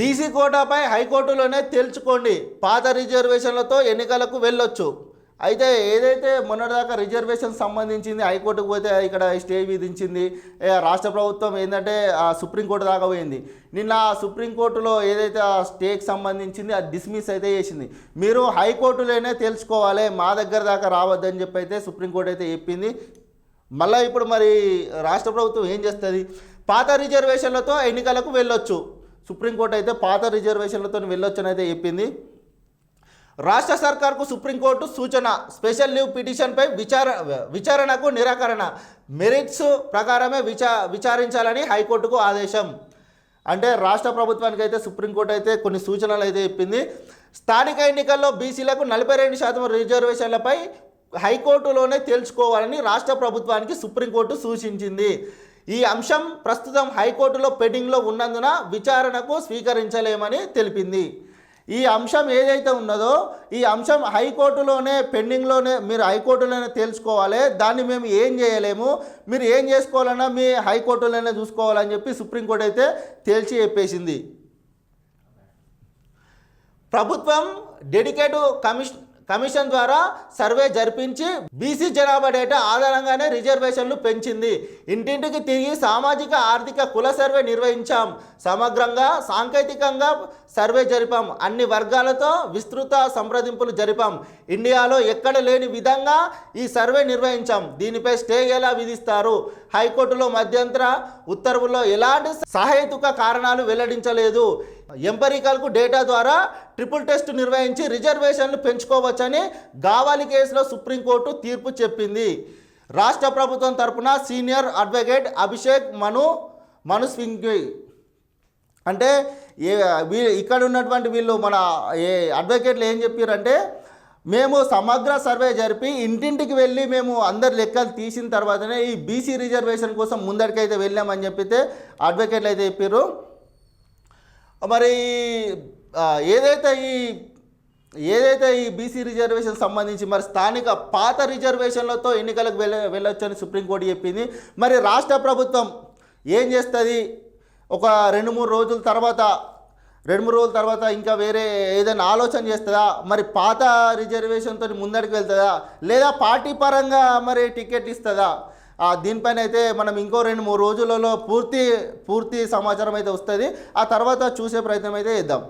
BC కోటాపై హైకోర్టులోనే తేల్చుకోండి. పాత రిజర్వేషన్లతో ఎన్నికలకు వెళ్ళొచ్చు. అయితే ఏదైతే మొన్నటిదాకా రిజర్వేషన్ సంబంధించింది హైకోర్టుకు పోతే ఇక్కడ స్టే విధించింది రాష్ట్ర ప్రభుత్వం ఏంటంటే ఆ సుప్రీంకోర్టు దాకా పోయింది. నిన్న సుప్రీంకోర్టులో ఏదైతే ఆ స్టేకి సంబంధించింది అది డిస్మిస్ అయితే చేసింది. మీరు హైకోర్టులోనే తెలుసుకోవాలి మా దగ్గర దాకా రావద్దని చెప్పి అయితే సుప్రీంకోర్టు అయితే చెప్పింది. మళ్ళీ ఇప్పుడు మరి రాష్ట్ర ప్రభుత్వం ఏం చేస్తుంది? పాత రిజర్వేషన్లతో ఎన్నికలకు వెళ్ళొచ్చు. సుప్రీంకోర్టు అయితే పాత రిజర్వేషన్లతో వెళ్ళొచ్చని అయితే చెప్పింది. రాష్ట్ర సర్కార్కు సుప్రీంకోర్టు సూచన స్పెషల్ లీవ్ పిటిషన్పై విచార విచారణకు నిరాకరణ మెరిట్స్ ప్రకారమే విచా విచారించాలని హైకోర్టుకు ఆదేశం. అంటే రాష్ట్ర ప్రభుత్వానికి అయితే సుప్రీంకోర్టు అయితే కొన్ని సూచనలు అయితే చెప్పింది. స్థానిక ఎన్నికల్లో బీసీలకు నలభై రెండు శాతం రిజర్వేషన్లపై హైకోర్టులోనే తేల్చుకోవాలని రాష్ట్ర ప్రభుత్వానికి సుప్రీంకోర్టు సూచించింది. ఈ అంశం ప్రస్తుతం హైకోర్టులో పెండింగ్లో ఉన్నందున విచారణకు స్వీకరించలేమని తెలిపింది. ఈ అంశం ఏదైతే ఉన్నదో ఈ అంశం హైకోర్టులోనే పెండింగ్లోనే మీరు హైకోర్టులోనే తేల్చుకోవాలి. దాన్ని మేము ఏం చేయలేము. మీరు ఏం చేసుకోవాలన్నా మీ హైకోర్టులోనే చూసుకోవాలని చెప్పి సుప్రీంకోర్టు అయితే తేల్చి చెప్పేసింది. ప్రభుత్వం డెడికేటు కమిషన్ కమిషన్ ద్వారా సర్వే జరిపించి బీసీ జనాభా డేటా ఆధారంగానే రిజర్వేషన్లు పెంచింది. ఇంటింటికి తిరిగి సామాజిక ఆర్థిక కుల సర్వే నిర్వహించాం. సమగ్రంగా సాంకేతికంగా సర్వే జరిపాం. అన్ని వర్గాలతో విస్తృత సంప్రదింపులు జరిపాం. ఇండియాలో ఎక్కడ లేని విధంగా ఈ సర్వే నిర్వహించాం. దీనిపై స్టే ఎలా విధిస్తారు? హైకోర్టులో మధ్యంతర ఉత్తర్వుల్లో ఎలాంటి సహేతుక కారణాలు వెల్లడించలేదు. ఎంపరికల్కు డేటా ద్వారా ట్రిపుల్ టెస్ట్ నిర్వహించి రిజర్వేషన్లు పెంచుకోవచ్చని గావాలి కేసులో సుప్రీంకోర్టు తీర్పు చెప్పింది. రాష్ట్ర ప్రభుత్వం తరపున సీనియర్ అడ్వకేట్ అభిషేక్ మను మను స్వింగ్వి. అంటే ఏ వీ ఇక్కడ ఉన్నటువంటి వీళ్ళు మన ఏ అడ్వకేట్లు ఏం చెప్పారంటే మేము సమగ్ర సర్వే జరిపి ఇంటింటికి వెళ్ళి మేము అందరి లెక్కలు తీసిన తర్వాతనే ఈ బీసీ రిజర్వేషన్ కోసం ముందరికైతే వెళ్ళామని చెప్పితే అడ్వకేట్లు అయితే చెప్పారు మరి ఏదైతే ఈ ఏదైతే ఈ బీసీ రిజర్వేషన్ సంబంధించి మరి స్థానిక పాత రిజర్వేషన్లతో ఎన్నికలకు వెళ్ళ వెళ్ళొచ్చని సుప్రీంకోర్టు చెప్పింది. మరి రాష్ట్ర ప్రభుత్వం ఏం చేస్తుంది? ఒక రెండు మూడు రోజుల తర్వాత రెండు మూడు రోజుల తర్వాత ఇంకా వేరే ఏదైనా ఆలోచన చేస్తుందా? మరి పాత రిజర్వేషన్తో ముందడికి వెళ్తుందా? లేదా పార్టీ పరంగా మరి టికెట్ ఇస్తుందా? దీనిపైన అయితే మనం ఇంకో రెండు మూడు రోజులలో పూర్తి పూర్తి సమాచారం అయితే వస్తుంది. ఆ తర్వాత చూసే ప్రయత్నం అయితే చేద్దాం.